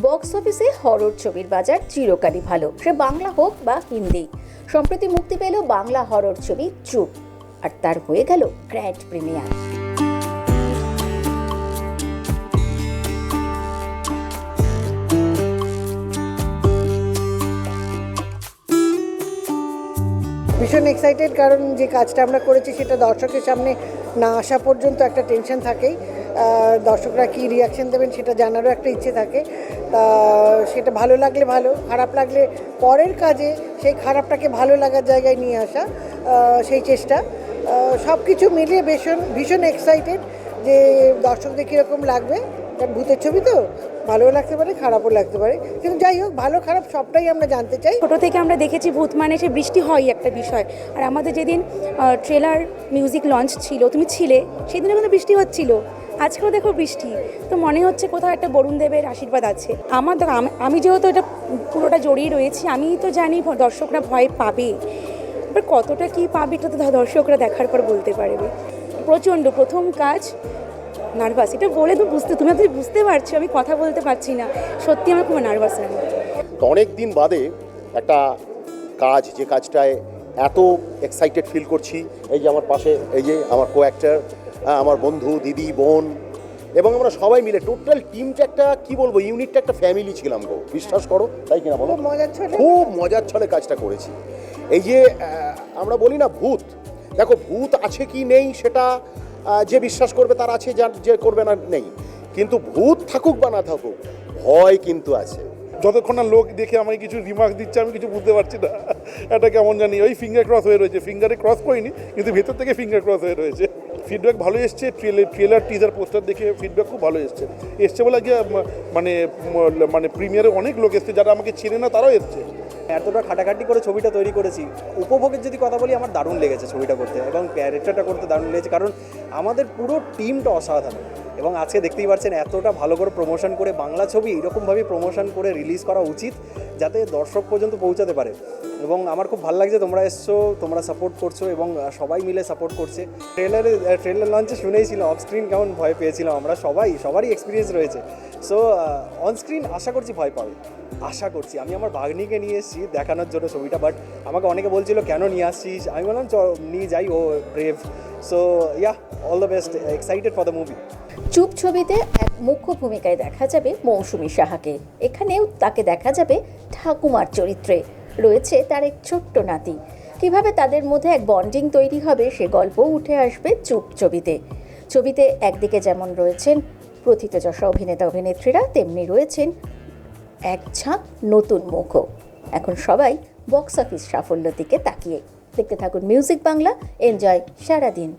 Box অফিসে horror ছবির বাজার চিরকালই ভালো। সে বাংলা হোক বা হিন্দি। সম্প্রতি মুক্তি পেল বাংলা হরর ছবি চুপ। আর তার হয়ে গেল গ্র্যান্ড প্রিমিয়ার। ভীষণ এক্সাইটেড কারণ যে কাজটা আমরা করেছি সেটা দর্শকের সামনে না আসা পর্যন্ত একটা টেনশন থাকেই। দর্শকরা কী রিয়াকশন দেবেন সেটা জানারও একটা ইচ্ছে থাকে। তা সেটা ভালো লাগলে ভালো, খারাপ লাগলে পরের কাজে সেই খারাপটাকে ভালো লাগার জায়গায় নিয়ে আসা সেই চেষ্টা। সব কিছু মিলিয়ে ভীষণ ভীষণ এক্সাইটেড যে দর্শকদের কীরকম লাগবে। কারণ ভূতের ছবি তো, ভালোও লাগতে পারে, খারাপও লাগতে পারে। কিন্তু যাই হোক, ভালো, খারাপ সবটাই আমরা জানতে চাই। ছোটো থেকে আমরা দেখেছি ভূত মানে সে বৃষ্টি হয় একটা বিষয়। আর আমাদের যেদিন ট্রেলার মিউজিক লঞ্চ ছিল, তুমি ছিলে, সেদিনও কিন্তু বৃষ্টি হচ্ছিল। আজকেও দেখো বৃষ্টি। তো মনে হচ্ছে কোথাও একটা বরুণ দেবের আশীর্বাদ আছে। আমার দেখো আমি- যেহেতু এটা পুরোটা জড়িয়ে রয়েছি আমি তো জানি দর্শকরা ভয় পাবে। এবার কতটা কি পাবে এটা তো দর্শকরা দেখার পর বলতে পারবে। প্রচণ্ড, প্রথম কাজ, নার্ভাস। এটা বলে তো বুঝতে তুমি হয়তো বুঝতে পারছ, আমি কথা বলতে পারছি না। সত্যি আমার খুব নার্ভাস তো অনেক দিন বাদে একটা কাজ, যে কাজটায় এত এক্সাইটেড ফিল করছি, এই যে আমার পাশে, এই যে আমার কো অ্যাক্টার আমার বন্ধু দিদি বোন এবং আমরা সবাই মিলে টোটাল টিমটা একটা কি বলব ইউনিটটা একটা ফ্যামিলি ছিলাম গো। বিশ্বাস করো তাই কিনা বলো? খুব মজার ছলে। খুব মজার ছলে কাজটা করেছি। এই যে আমরা বলি না ভূত। দেখো ভূত আছে কি নেই সেটা যে বিশ্বাস করবে তার আছে যার যে করবে না নেই। কিন্তু ভূত থাকুক বা না থাকুক ভয় কিন্তু আছে। যতক্ষণ না লোক দেখে আমাকে কিছু রিমার্ক দিচ্ছে আমি কিছু বুঝতে পারছি না। এটা কেমন জানি ওই ফিঙ্গার ক্রস হয়ে রয়েছে। ফিঙ্গারে ক্রস করিনি কিন্তু ভেতর থেকে ফিঙ্গার ক্রস হয়ে রয়েছে। ফিডব্যাক ভালো এসছে ট্রেলার টিজার পোস্টার দেখে ফিডব্যাক খুব ভালো এসছে। এসছে বলে গিয়ে মানে মানে প্রিমিয়ারে অনেক লোক এসছে, যারা আমাকে চেনে না তারাও এসছে। এতটা খাটাখাটি করে ছবিটা তৈরি করেছি। উপভোগের যদি কথা বলি, আমার দারুণ লেগেছে ছবিটা করতে, এবং ক্যারেক্টারটা করতে দারুণ লেগেছে, কারণ আমাদের পুরো টিমটা অসাধারণ। এবং আজকে দেখতেই পাচ্ছেন, এতটা ভালো করে প্রমোশন করে বাংলা ছবি এরকমভাবে প্রমোশন করে রিলিজ করা উচিত, যাতে দর্শক পর্যন্ত পৌঁছাতে পারে। এবং আমার খুব ভালো লাগছে তোমরা এসছো, তোমরা সাপোর্ট করছ এবং সবাই মিলে সাপোর্ট করছে। ট্রেলারে ট্রেলার লঞ্চে শুনেইছিলাম অফ স্ক্রিন কেমন ভয় পেয়েছিলাম আমরা সবাই, সবারই এক্সপিরিয়েন্স রয়েছে। সো অন স্ক্রিন আশা করছি ভয় পাবে। আশা করছি। আমি আমার ভাগ্নিকে নিয়ে এসেছি দেখানোর জন্য ছবিটা বাট আমাকে অনেকে বলছিল, কেন নিয়ে আসছিস? আমি বললাম চ নিয়ে যাই, ও brave so yeah all the best excited for the movie Chup ছবিতে এক মুখ্য ভূমিকায় দেখা যাবে মৌসুমী সাহাকে। এখানেও তাকে দেখা যাবে ঠাকুমার চরিত্রে। রয়েছে তার এক ছোট্ট নাতি। কীভাবে তাদের মধ্যে এক বন্ডিং তৈরি হবে সে গল্প উঠে আসবে চুপ ছবিতে। ছবিতে একদিকে যেমন রয়েছেন প্রথিত প্রথিতযশা অভিনেতা অভিনেত্রীরা, তেমনি রয়েছেন এক ঝাঁক নতুন মুখও। এখন সবাই বক্স অফিস সাফল্যের দিকে তাকিয়ে। দেখতে থাকুন মিউজিক বাংলা, এনজয় সারাদিন।